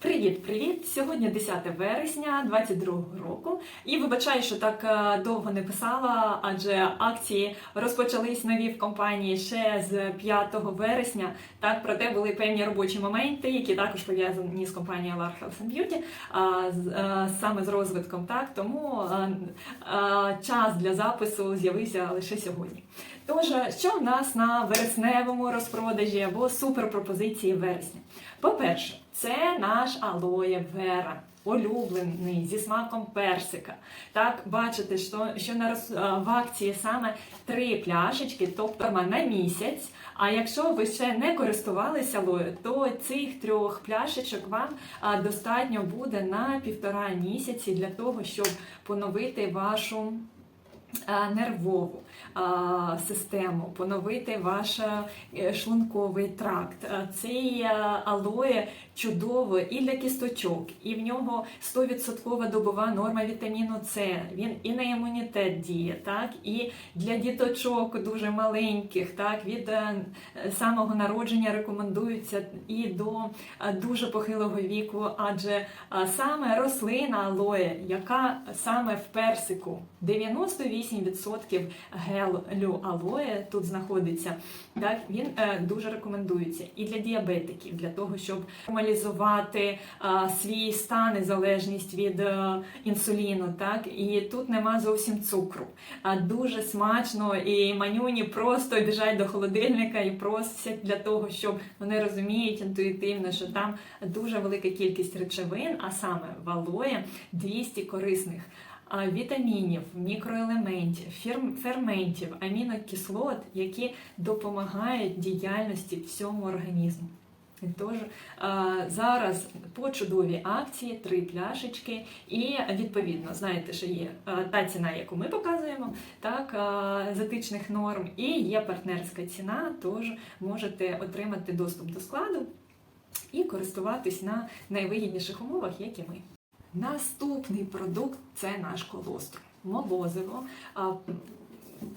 Привіт-привіт! Сьогодні 10 вересня 22 року. І вибачаю, що так е, довго не писала, адже акції розпочались нові в компанії ще з 5 вересня. Так, проте були певні робочі моменти, які також пов'язані з компанією Lar Health and Beauty, а, е, саме з розвитком. Так, тому е, час для запису з'явився лише сьогодні. Тож, що в нас на вересневому розпродажі або суперпропозиції вересня? По-перше, це наш алоє вера. Улюблений зі смаком персика. Так, бачите, що, що на роз, а, в акції саме три пляшечки, тобто на місяць. А якщо ви ще не користувалися алоє, то цих трьох пляшечок вам а, достатньо буде на півтора місяці для того, щоб поновити вашу нервову а, систему, поновити ваш е, шлунковий тракт. Цей е, алоє чудово і для кісточок, і в нього 100% добова норма вітаміну С. Він і на імунітет діє, так і для діточок дуже маленьких, так від е, самого народження рекомендується і до е, дуже похилого віку, адже е, саме рослина алоє, яка саме в персику 98% гелю алоє тут знаходиться. Так, він дуже рекомендується і для діабетиків, для того, щоб нормалізувати е, свій стан і залежність від е, інсуліну. Так, і тут нема зовсім цукру. А дуже смачно, і манюні просто біжать до холодильника і просять для того, щоб вони розуміють інтуїтивно, що там дуже велика кількість речовин, а саме в алоє 200 корисних вітамінів, мікроелементів, ферментів, амінокислот, які допомагають діяльності всьому організму. І Тож зараз по чудовій акції три пляшечки, і відповідно знаєте, що є та ціна, яку ми показуємо, так з етичних норм, і є партнерська ціна, тож можете отримати доступ до складу і користуватись на найвигідніших умовах, як і ми. Наступний продукт це наш колострум. Молозиво.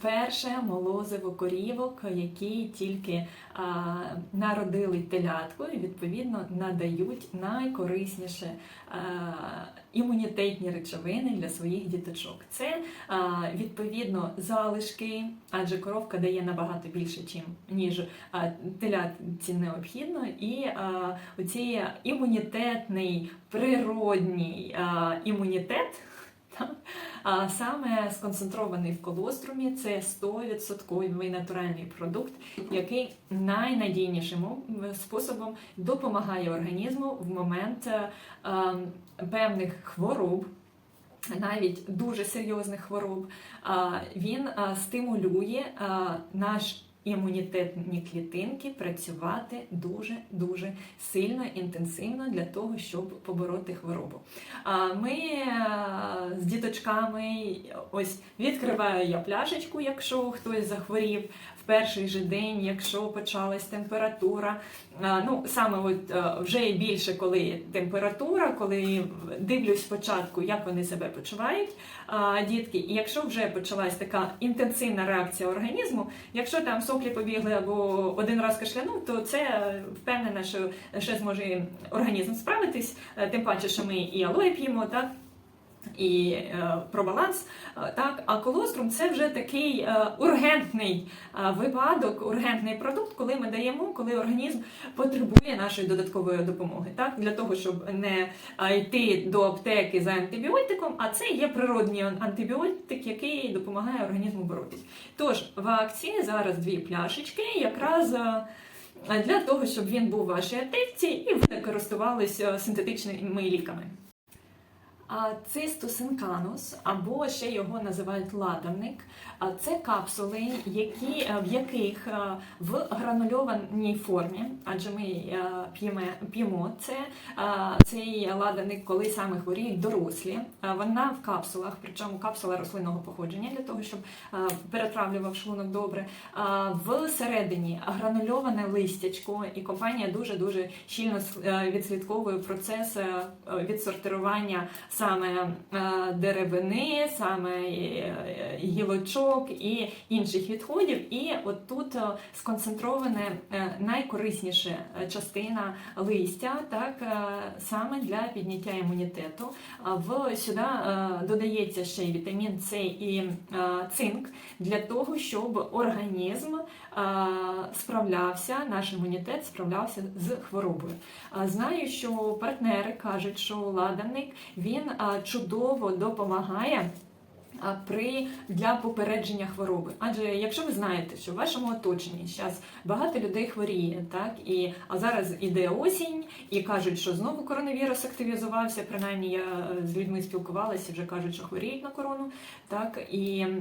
Перше молозиво корівок, які тільки а, народили телятку і відповідно надають найкорисніше а, імунітетні речовини для своїх діточок. Це а, відповідно залишки, адже коровка дає набагато більше, чим ніж а, телятці необхідно, і а, оцей імунітетний природній а, імунітет. А саме сконцентрований в колострумі це 100% натуральний продукт, який найнадійнішим способом допомагає організму в момент е, е, певних хвороб. Навіть дуже серйозних хвороб, він стимулює наш імунітетні клітинки працювати дуже дуже сильно, інтенсивно для того, щоб побороти хворобу. А ми е, з діточками ось відкриваю я пляшечку, якщо хтось захворів в перший же день, якщо почалась температура. Ну саме от е, вже і більше, коли температура, коли дивлюсь спочатку, як вони себе почувають, дітки. І якщо вже почалась така інтенсивна реакція організму, якщо там соплі побігли або один раз кашлянув, то це впевнена, що ще зможе організм справитись. Е, Тим паче, що ми і алоє п'ємо, так. І е, про баланс, Е, так, а колострум це вже такий е, ургентний е, випадок, ургентний продукт, коли ми даємо, коли організм потребує нашої додаткової допомоги, так для того, щоб не е, йти до аптеки за антибіотиком, а це є природній антибіотик, який допомагає організму боротись. Тож в зараз дві пляшечки, якраз. е, Для того, щоб він був у вашій аптеці і ви користувалися синтетичними ліками. А цистосинканус, або ще його називають ладаник. Це капсули, які, е, в яких е, в гранульованій формі, адже ми е, п'ємо, це, цей ладаник, коли саме хворіють дорослі. Вона в капсулах, причому капсула рослинного походження для того, щоб перетравлював шлунок добре. Всередині гранульоване листячко, і компанія дуже дуже щільно відслідковує процес відсортирування саме е, деревини, саме е, гілочок і інших відходів. І от тут е, сконцентрована е, найкорисніша частина листя, так саме для підняття імунітету. В сюди додається ще й вітамін С і цинк для того, щоб організм справлявся, наш імунітет справлявся з хворобою. Знаю, що партнери кажуть, що ладаник він чудово допомагає. При для попередження хвороби, адже якщо ви знаєте, що в вашому оточенні зараз багато людей хворіє, так і а зараз іде осінь, і кажуть, що знову коронавірус активізувався. Принаймні я е, з людьми спілкувалася, вже кажуть, що хворіють на корону. Так і е,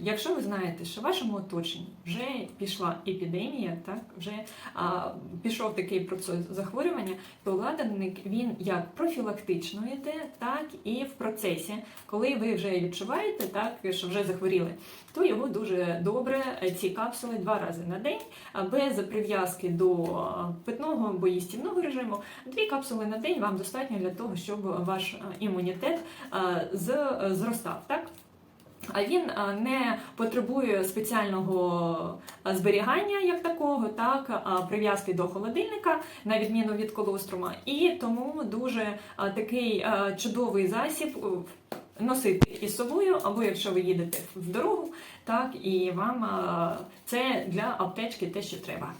якщо ви знаєте, що в вашому оточенні вже пішла епідемія, так вже а, пішов такий процес захворювання, то ладаник він як профілактично йде, так і в процесі, коли ви вже відчуваєте, так що вже захворіли, то його дуже добре ці капсули два рази на день, без прив'язки до питного або їстівного режиму. Дві капсули на день вам достатньо для того, щоб ваш імунітет зростав. Так? А він не потребує спеціального зберігання як такого, так прив'язки до холодильника, на відміну від колострума, і тому дуже такий чудовий засіб носити із собою, або якщо ви їдете в дорогу, так і вам це для аптечки те, що треба.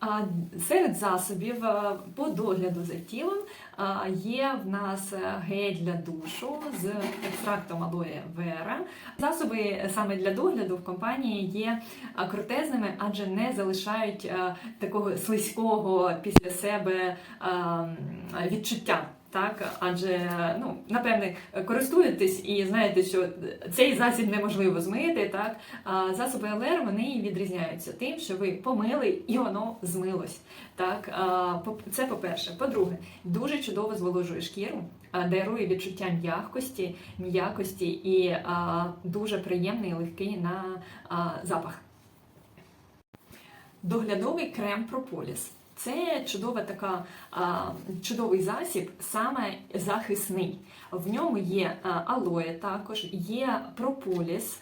А серед засобів по догляду за тілом є в нас гель для душу з екстрактом алоє вера. Засоби саме для догляду в компанії є крутезними, адже не залишають такого слизького після себе відчуття. Так, адже ну напевне користуєтесь і знаєте, що цей засіб неможливо змити. Так засоби ЛР вони відрізняються тим, що ви помили і воно змилось. Так, це по-перше. По-друге, дуже чудово зволожує шкіру, дарує відчуття м'якості, м'якості і дуже приємний і легкий на запах. Доглядовий крем Прополіс. Це чудова така чудовий засіб, саме захисний. В ньому є алоє, також є прополіс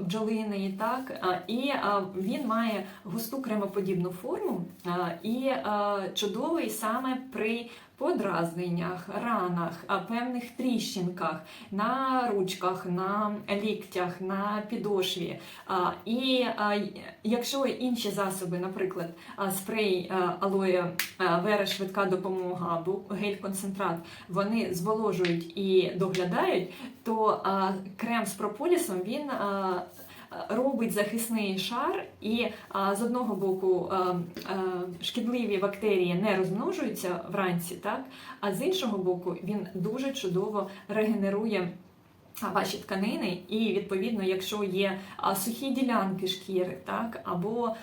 бджолиний, так і він має густу кремоподібну форму і чудовий саме при подразненнях, ранах, певних тріщинках на ручках, на ліктях, на підошві. І якщо інші засоби, наприклад, спрей алоє вера швидка допомога або гель-концентрат, вони зволожують і доглядають, то крем з прополісом він. Робить захисний шар, і з одного боку а, а, шкідливі бактерії не розмножуються вранці, так? А з іншого боку він дуже чудово регенерує ваші тканини, і відповідно, якщо є сухі ділянки шкіри, так або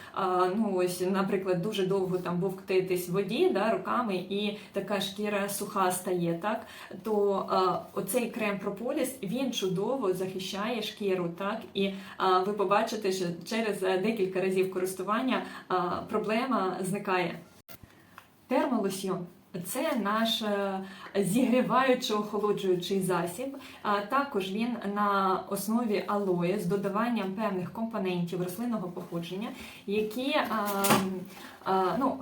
ну ось, наприклад, дуже довго там бовктитись в воді да, руками, і така шкіра суха стає, так то оцей крем прополіс він чудово захищає шкіру, так і ви побачите, що через е, декілька разів користування проблема зникає. Термолосьйон. Це наш е, зігріваючий охолоджуючий засіб. Також він на основі алоє з додаванням певних компонентів рослинного походження, які ну,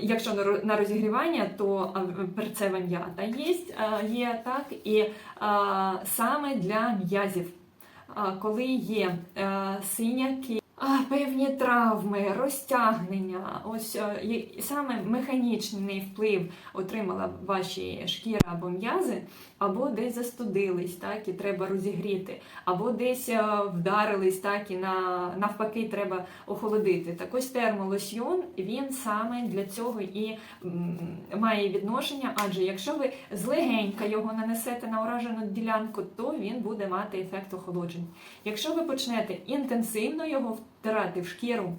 якщо на розігрівання, то перцева м'ята є, є так, і саме для м'язів. Коли є е, синяки, певні травми, розтягнення, ось е, саме механічний вплив отримала ваші шкіра або м'язи, або десь застудились, так і треба розігріти, або десь е, вдарились, так і на навпаки треба охолодити. Так ось термолосьйон він саме для цього і має відношення, адже якщо ви злегенька його нанесете на уражену ділянку, то він буде мати ефект охолодження. Якщо ви почнете інтенсивно його втирати в шкіру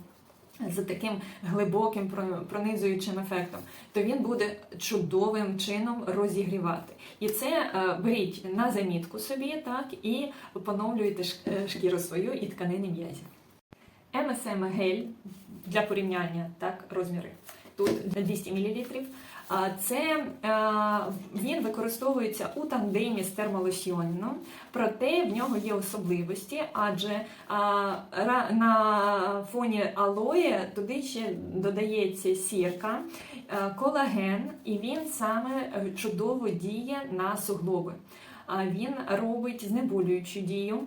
з таким глибоким пронизуючим ефектом, то він буде чудовим чином розігрівати. І це е, беріть на замітку собі, так і поновлюєте е, шкіру свою і тканини м'язів. МСМ гель для порівняння так, розміри. тут 200 мл. Це е, він використовується у тандемі з термолосьйоном, проте в нього є особливості, адже на фоні алоє туди ще додається сірка, е, колаген, і він саме е, чудово діє на суглоби. А Він робить знеболюючу дію.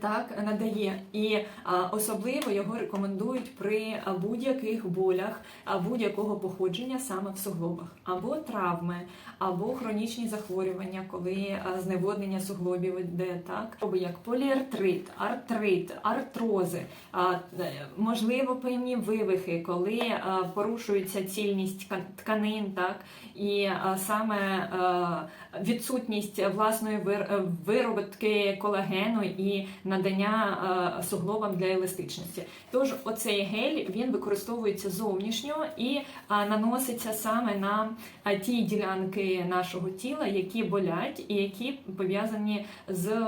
Так, надає. І а, особливо його рекомендують при будь-яких болях будь-якого походження саме в суглобах, або травми, або хронічні захворювання, коли а, зневоднення суглобів йде, так. Або як поліартрит, артрит, артрози, а, е, можливо, певні вивихи, коли а, порушується цільність ткан- тканин, так і саме е, відсутність власної е, виробітки колагену і надання е, суглобам для еластичності. Тож оцей гель він використовується зовнішньо і наноситься саме на ті ділянки нашого тіла, які болять і які пов'язані з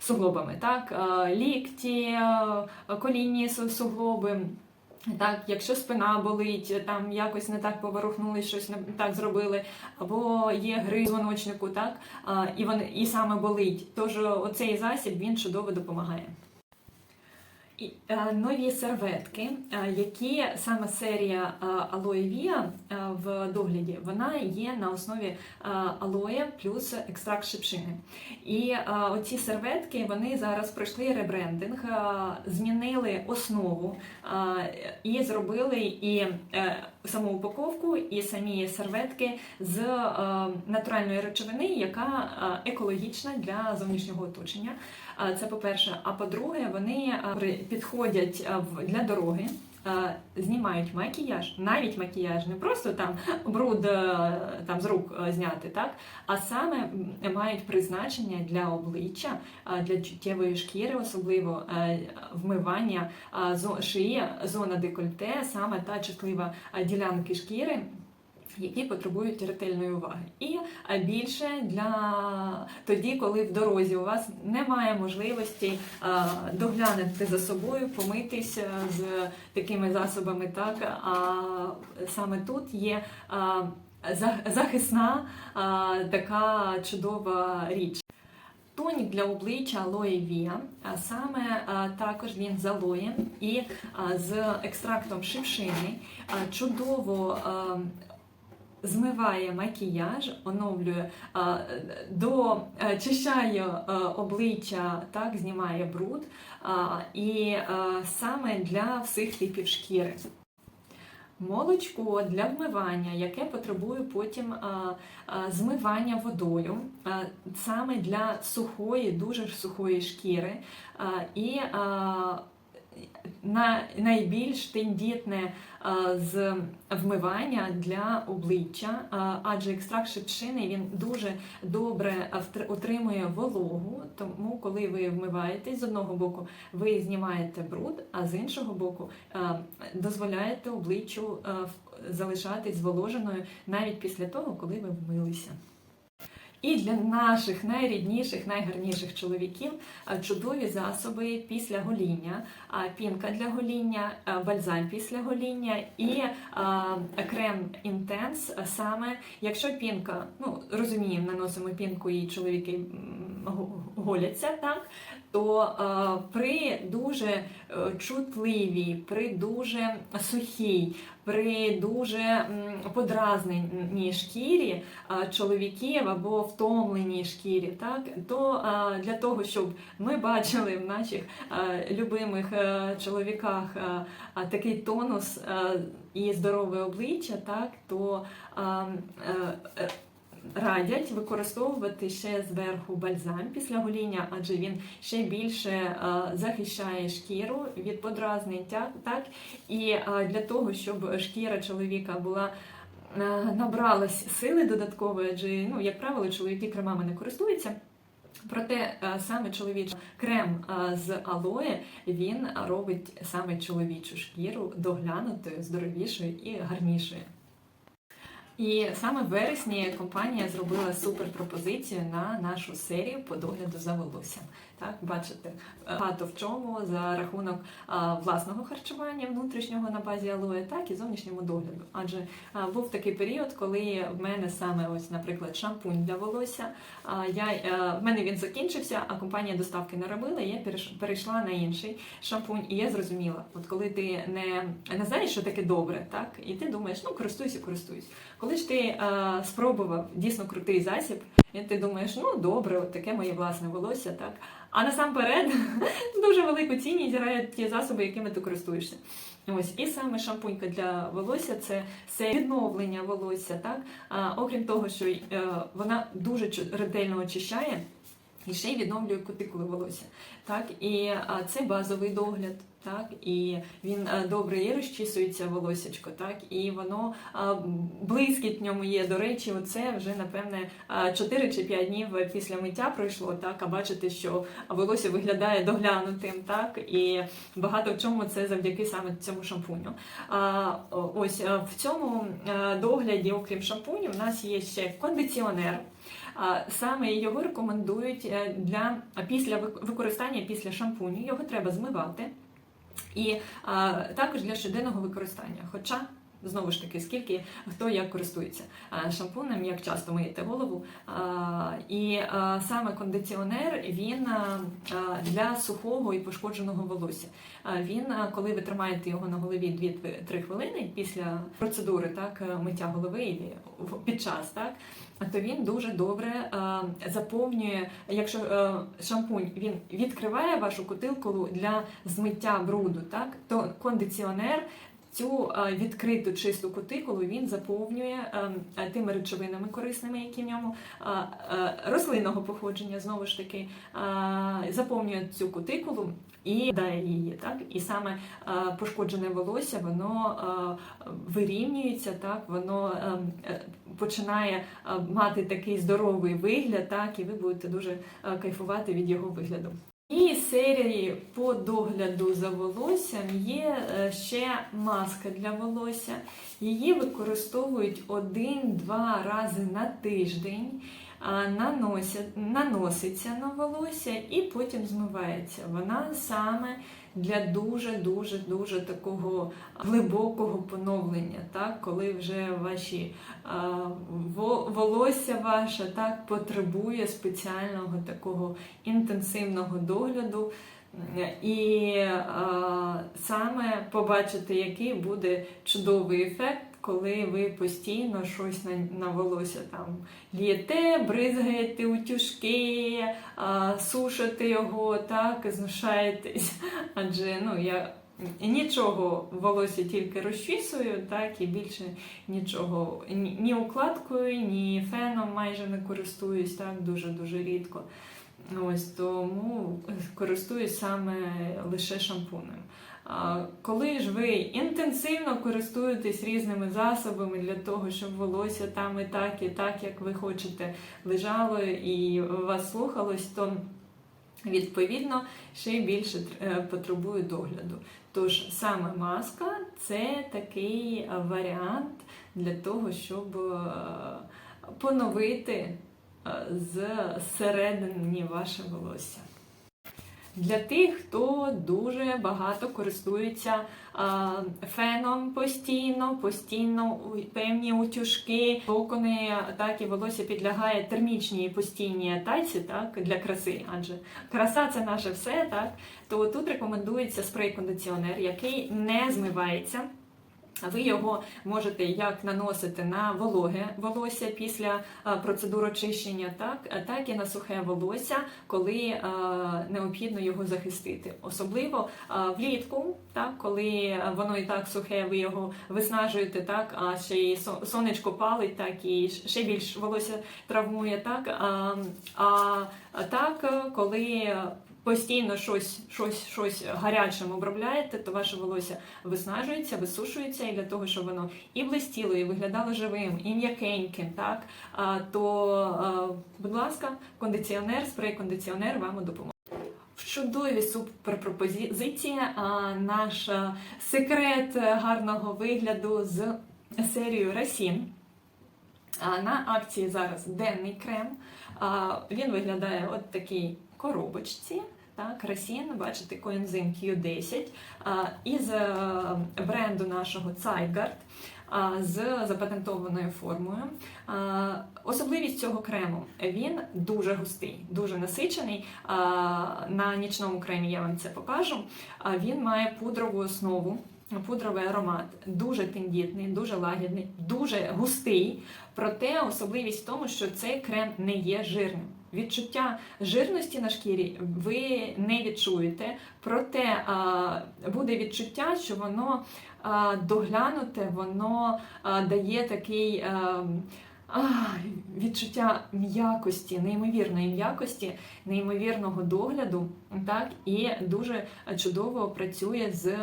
суглобами. Так, Е, лікті, е, колінні суглоби. Так, якщо спина болить, там якось не так поворухнули, щось не так зробили, або є гри дзвоночнику, так, і, вони, і саме болить. Тож оцей засіб він чудово допомагає. Е, нові серветки, е, які саме серія е, Aloe Via е, в догляді, вона є на основі е, алоє плюс екстракт шипшини. І е, оці серветки вони зараз пройшли ребрендинг, е, змінили основу е, і зробили і е, саму упаковку, і самі серветки з е, натуральної речовини, яка е, екологічна для зовнішнього оточення. А, Це по-перше. А по-друге, вони підходять для дороги. А, Знімають макіяж, навіть макіяж, не просто там бруд е, там з рук е, зняти, так? А саме мають призначення для обличчя, для чуттєвої шкіри, особливо е, вмивання шиї, зона декольте, саме та чутлива ділянки шкіри, які потребують ретельної уваги. І більше для тоді, коли в дорозі у вас немає можливості доглянути за собою, помитися з такими засобами, так а саме тут є. Захисна така чудова річ. Тонік для обличчя Aloe Via, а саме також він з алоєм і з екстрактом шипшини чудово змиває макіяж, оновлює, до е, е, обличчя, так знімає бруд, і е, саме для всіх типів шкіри. Молочко для вмивання, яке потребує потім змивання водою, саме для сухої, дуже сухої шкіри. І найбільш тендітне з вмивання для обличчя, адже екстракт шипшини він дуже добре утримує вологу. Тому, коли ви вмиваєтесь, з одного боку ви знімаєте бруд, а з іншого боку дозволяєте обличчю залишатись зволоженою навіть після того, коли ви вмилися. І для наших найрідніших, найгарніших чоловіків чудові засоби після гоління, пінка для гоління, бальзам після гоління і крем інтенс. Саме якщо пінка, ну розуміємо, наносимо пінку і чоловіки голяться, так то а, при дуже е, чутливій, при дуже сухій, при дуже подразненій шкірі а, чоловіків або втомленій шкірі, так? То для того, щоб ми бачили в наших любимих е, чоловіках такий тонус і здорове обличчя, так? То е, е, Радять використовувати ще зверху бальзам після гоління, адже він ще більше е, захищає шкіру від подразнень, так? І е, для того, щоб шкіра чоловіка була е, набралась сили додаткової, адже ну, як правило, чоловіки кремами не користуються. Проте саме чоловічий крем з алоє він робить саме чоловічу шкіру доглянутою, здоровішою і гарнішою. І саме в вересні компанія зробила супер пропозицію на нашу серію по догляду за волоссям. Так, бачите, багато в чому за рахунок власного харчування внутрішнього на базі алоє, так і зовнішньому догляду. Адже був такий період, коли в мене саме ось, наприклад, шампунь для волосся. Я, в мене він закінчився, а компанія доставки не робила. Я перейшла на інший шампунь, і я зрозуміла, от коли ти не, не знаєш, що таке добре, так і ти думаєш, ну користуйся, користуйся. Коли ж ти е, спробував дійсно крутий засіб, і ти думаєш, ну добре, от таке моє власне волосся, так. А насамперед дуже велику цінність грають ті засоби, якими ти користуєшся. Ось і саме шампунька для волосся це, це відновлення волосся, так. А, окрім того, що е, вона дуже ретельно очищає. І ще й відновлює кутикули волосся. Так, і а, це базовий догляд, так, і він добре і розчісується волосячко, так, і воно а, блискіт в ньому є. До речі, оце вже напевне 4 чи 5 днів після миття пройшло, так, а бачите, що волосся виглядає доглянутим, так, і багато в чому це завдяки саме цьому шампуню. А, ось в цьому догляді, окрім шампуню, у нас є ще кондиціонер. Саме його рекомендують е, для після використання після шампуню. Його треба змивати. І а, також для щоденного використання. Хоча, знову ж таки, скільки хто як користується шампунем, як часто миєте голову. І саме кондиціонер він для сухого і пошкодженого волосся. Він, коли ви тримаєте його на голові 2-3 хвилини після процедури, так, е, миття голови під час, так, то він дуже добре е, заповнює, якщо е, шампунь він відкриває вашу кутилку для змиття бруду, так, то кондиціонер. Цю е, відкриту чисту кутикулу він заповнює е, е, тими речовинами корисними, які в ньому е, рослинного походження, знову ж таки, заповнює цю кутикулу і дає її. Так? І саме пошкоджене волосся, воно вирівнюється, так? воно е, е, починає мати такий здоровий вигляд, так? і ви будете дуже кайфувати від його вигляду. І серії по догляду за волоссям є е, ще маска для волосся. Її використовують один-два рази на тиждень, наноситься на волосся і потім змивається. Вона саме для дуже-дуже дуже такого глибокого поновлення, так? коли вже ваші а, волосся ваше так потребує спеціального такого інтенсивного догляду. І а, саме побачити, який буде чудовий ефект, коли ви постійно щось на, на волосся там лієте, бризгаєте утюжки, а, сушите його, так, знушаєтесь. Адже ну, я нічого волосся тільки розчісую, так, і більше нічого ні, ні укладкою, ні феном майже не користуюсь, так, дуже-дуже рідко. Ось тому користуюсь саме лише шампунем. Коли ж ви інтенсивно користуєтесь різними засобами для того, щоб волосся там і так, і так, як ви хочете, лежало і вас слухалось, то відповідно ще більше е, потребує догляду. Тож саме маска це такий варіант для того, щоб е, поновити е, з середини ваше волосся. Для тих, хто дуже багато користується а, феном постійно, постійно певні утюжки, локони, так і волосся підлягає термічній постійній атаці, так для краси, адже краса це наше все, так? То тут рекомендується спрей-кондиціонер, який не змивається. Ви його можете як наносити на вологе волосся після е, процедур очищення, так, е, так і на сухе волосся, коли е, необхідно його захистити. Особливо влітку, так, коли воно і так сухе, ви його виснажуєте, так, а ще й сонечко палить, так і ще більш волосся травмує. Так, а, а так, коли постійно щось, щось, щось гарячим обробляєте, то ваше волосся виснажується, висушується, і для того, щоб воно і блистіло, і виглядало живим, і м'якеньким, так то, будь ласка, кондиціонер, спрей-кондиціонер вам у допомогу. В чудові суперпропозиції наш секрет гарного вигляду з серією Расін. На акції зараз денний крем. Він виглядає от такій коробочці. Так, Росін, бачите, коензим Q10 а, із е, бренду нашого а, з запатентованою формою. Особливість цього крему він дуже густий, дуже насичений. На нічному кремі я вам це покажу. Він має пудрову основу. Пудровий аромат дуже тендітний, дуже лагідний, дуже густий. Проте особливість в тому, що цей крем не є жирним. Відчуття жирності на шкірі ви не відчуєте, проте буде відчуття, що воно доглянуте, воно дає такий а, а, відчуття м'якості, неймовірної м'якості, неймовірного догляду, так і дуже чудово працює з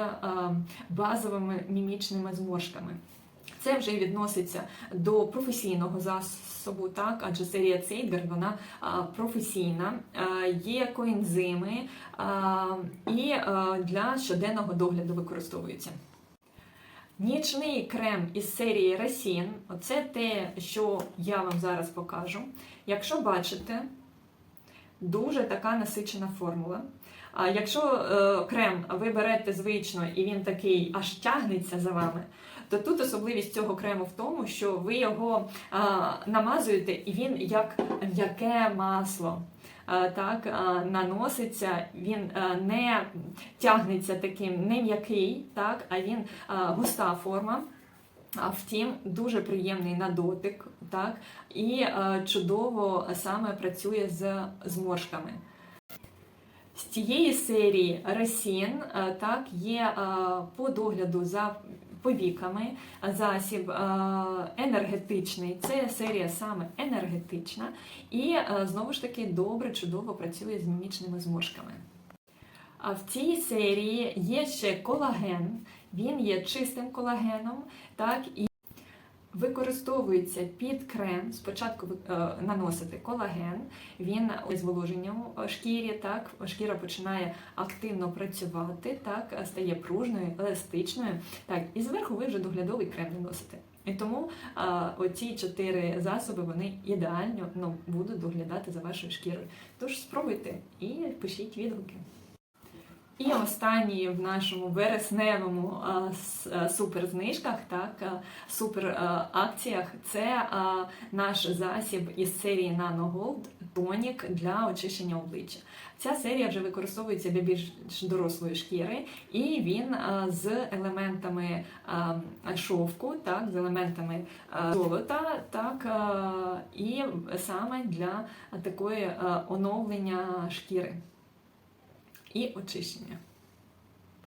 базовими мімічними зморшками. Це вже відноситься до професійного засобу, так адже серія Цейдер вона професійна, є коензими і для щоденного догляду використовується. Нічний крем із серії Росін оце те, що я вам зараз покажу. Якщо бачите, дуже така насичена формула. А якщо е, крем ви берете звично і він такий аж тягнеться за вами, то тут особливість цього крему в тому, що ви його а, намазуєте, і він як м'яке масло. Так, наноситься, він не тягнеться таким, не м'який, так, а він густа форма. А втім, дуже приємний на дотик, так, і чудово саме працює з зморшками. З цієї серії Ресін так є по догляду за повіками засіб е, енергетичний. Це серія саме енергетична, і знову ж таки добре, чудово працює з мімічними зморшками. А в цій серії є ще колаген, він є чистим колагеном, так і Використовується під крем. Спочатку е, наносити колаген, він зволоженням шкірі, так шкіра починає активно працювати, так стає пружною, еластичною. Так, і зверху ви вже доглядовий крем наносите. І тому а, оці чотири засоби вони ідеально ну, будуть доглядати за вашою шкірою. Тож спробуйте і пишіть відгуки. І останній в нашому вересневому суперзнижках, так, супер акціях це наш засіб із серії Nano Gold тонік для очищення обличчя. Ця серія вже використовується для більш дорослої шкіри, і він з елементами шовку, так, з елементами золота, так, і саме для такої оновлення шкіри і очищення.